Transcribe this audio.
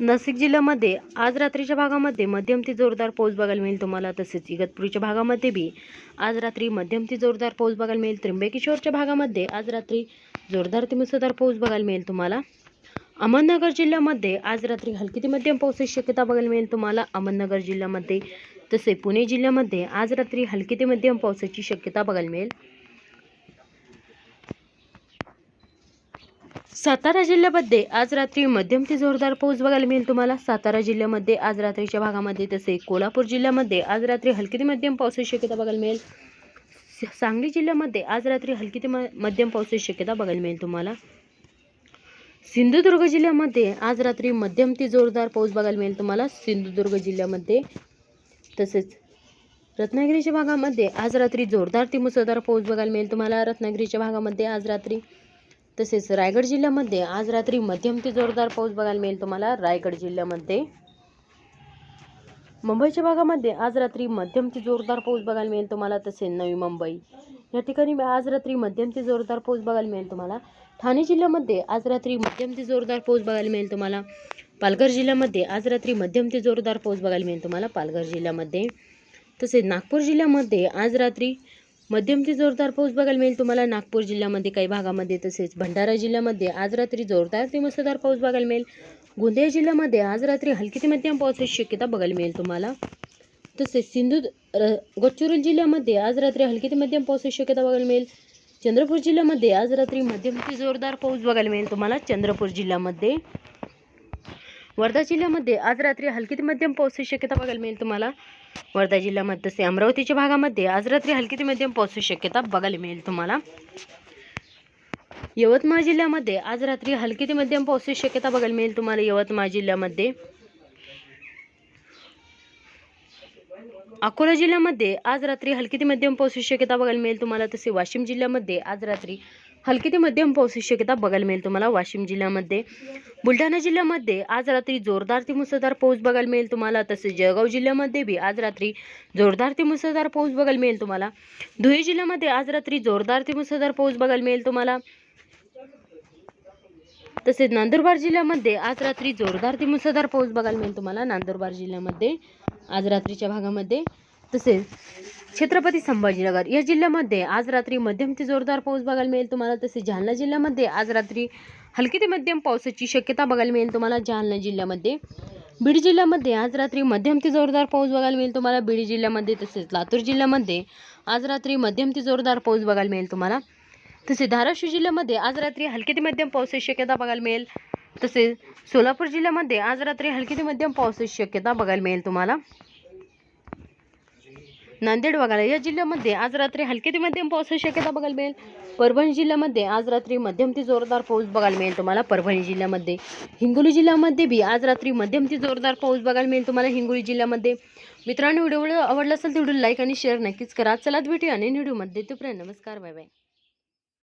नाशिक जिल्ह्यामध्ये आज रात्रीच्या भागामध्ये मध्यम ते जोरदार पाऊस बघायला मिळेल तुम्हाला तसेच इगतपुरीच्या भागामध्ये बी आज रात्री मध्यम ते जोरदार पाऊस बघायला मिळेल. त्र्यंबकेश्वरच्या भागामध्ये आज रात्री जोरदार ते मुसळधार पाऊस बघायला मिळेल तुम्हाला. अहमदनगर जिल्ह्यामध्ये आज रात्री हलकी ते मध्यम पावसाची शक्यता बघायला मिळेल तुम्हाला. अहमदनगर जिल्ह्यामध्ये तसे पुणे जिल्ह्यामध्ये आज रात्री हलकी ते मध्यम पावसाची शक्यता बघायला मिळेल. सातारा जिल्ह्यामध्ये आज रात्री मध्यम ते जोरदार पाऊस बघायला मिळेल तुम्हाला. सातारा जिल्ह्यामध्ये आज रात्रीच्या भागामध्ये तसे कोल्हापूर जिल्ह्यामध्ये आज रात्री हलकी ते मध्यम पावसाची शक्यता बघायला मिळेल. सांगली जिल्ह्यामध्ये आज रात्री हलकी ते म मध्यम पावसाची शक्यता बघायला मिळेल तुम्हाला. सिंधुदुर्ग जिल्ह्यामध्ये आज रात्री मध्यम ते जोरदार पाऊस बघायला मिळेल तुम्हाला. सिंधुदुर्ग जिल्ह्यामध्ये तसेच रत्नागिरीच्या भागामध्ये आज रात्री जोरदार ते मुसळधार पाऊस बघायला मिळेल तुम्हाला. रत्नागिरीच्या भागामध्ये आज रात्री तसेच रायगड जिल्ह्यामध्ये आज रात्री मध्यम ते जोरदार पाऊस बघायला मिळेल तुम्हाला. रायगड जिल्ह्यामध्ये. मुंबईच्या भागामध्ये आज रात्री मध्यम ते जोरदार पाऊस बघायला मिळेल तुम्हाला. तसेच नवी मुंबई. या ठिकाणी आज रात्री मध्यम ते जोरदार पाऊस बघायला मिळेल तुम्हाला. ठाणे जिल्ह्यामध्ये आज रात्री मध्यम ते जोरदार पाऊस बघायला मिळेल तुम्हाला. पालघर जिल्ह्यामध्ये आज रात्री मध्यम ते जोरदार पाऊस बघायला मिळेल तुम्हाला. पालघर जिल्ह्यामध्ये. तसेच नागपूर जिल्ह्यामध्ये आज रात्री मध्यम ते जोरदार पाऊस बघायला मिळेल तुम्हाला. नागपूर जिल्ह्यामध्ये काही भागामध्ये तसेच भंडारा जिल्ह्यामध्ये आज रात्री जोरदार ते मुसळधार पाऊस बघायला मिळेल. गोंदिया जिल्ह्यामध्ये आज रात्री हलकी ते मध्यम पावसाची शक्यता बघायला मिळेल तुम्हाला. तसेच सिंधू र गडचिरोली जिल्ह्यामध्ये आज रात्री हलकी ते मध्यम पावसाची शक्यता बघायला मिळेल. चंद्रपूर जिल्ह्यामध्ये आज रात्री मध्यम ते जोरदार पाऊस बघायला मिळेल तुम्हाला. चंद्रपूर जिल्ह्यामध्ये वर्धा जिल्ह्यामध्ये आज रात्री हलकी ते मध्यम पावसाची शक्यता बघायला मिळेल तुम्हाला. वर्धा जिल्ह्यामध्ये तसे अमरावतीच्या भागामध्ये आज रात्री हलकी ते मध्यम पावसाची शक्यता बघायला मिळेल तुम्हाला. यवतमाळ जिल्ह्यामध्ये आज रात्री हलकी ते मध्यम पावसाची शक्यता बघायला मिळेल तुम्हाला. यवतमाळ जिल्ह्यामध्ये अकोला जिल्ह्यामध्ये आज रात्री हलकी ते मध्यम पावसाची शक्यता बघायला मिळेल तुम्हाला. तसे वाशिम जिल्ह्यामध्ये आज रात्री हलकी ते मध्यम पावसाची शक्यता बघायला मिळेल तुम्हाला वाशिम जिल्ह्यामध्ये. बुलढाणा जिल्ह्यामध्ये आज रात्री जोरदार ते मुसळधार पाऊस बघायला मिळेल तुम्हाला. तसेच जळगाव जिल्ह्यामध्ये बी आज रात्री जोरदार ते मुसळधार पाऊस बघायला मिळेल तुम्हाला. धुळे जिल्ह्यामध्ये आज रात्री जोरदार ते मुसळधार पाऊस बघायला मिळेल तुम्हाला. तसेच नंदुरबार जिल्ह्यामध्ये आज रात्री जोरदार ते मुसळधार पाऊस बघायला मिळेल तुम्हाला. नंदुरबार जिल्ह्यामध्ये आज रात्रीच्या भागामध्ये. तसेच छत्रपती संभाजीनगर या जिल्ह्यामध्ये आज रात्री मध्यम ते जोरदार पाऊस बघायला मिळेल तुम्हाला तसेच जालना जिल्ह्यामध्ये आज रात्री हलकी ते मध्यम पावसाची शक्यता बघायला मिळेल तुम्हाला. जालना जिल्ह्यामध्ये बीड जिल्ह्यामध्ये आज रात्री मध्यम ते जोरदार पाऊस बघायला मिळेल तुम्हाला. बीड जिल्ह्यामध्ये तसेच लातूर जिल्ह्यामध्ये आज रात्री मध्यम ते जोरदार पाऊस बघायला मिळेल तुम्हाला. तसेच धाराशिव जिल्ह्यामध्ये आज रात्री हलकी ते मध्यम पावसाची शक्यता बघायला मिळेल. तसेच सोलापूर जिल्ह्यामध्ये आज रात्री हलकी ते मध्यम पावसाची शक्यता बघायला मिळेल तुम्हाला. नांदेड वगळा या जिल्ह्यामध्ये आज रात्री हलके ते मध्यम पावसाची शक्यता बघायला मिळेल. परभणी जिल्ह्यामध्ये आज रात्री मध्यम ते जोरदार पाऊस बघायला मिळेल तुम्हाला. परभणी जिल्ह्यामध्ये. हिंगोली जिल्ह्यामध्ये बी आज रात्री मध्यम ते जोरदार पाऊस बघायला मिळेल तुम्हाला. हिंगोली जिल्ह्यामध्ये. मित्रांनो व्हिडिओ आवडला असेल तेवढं लाईक आणि शेअर नक्कीच करा. चला भेटूया आणि व्हिडिओमध्ये. तोपर्यंत नमस्कार बाय बाय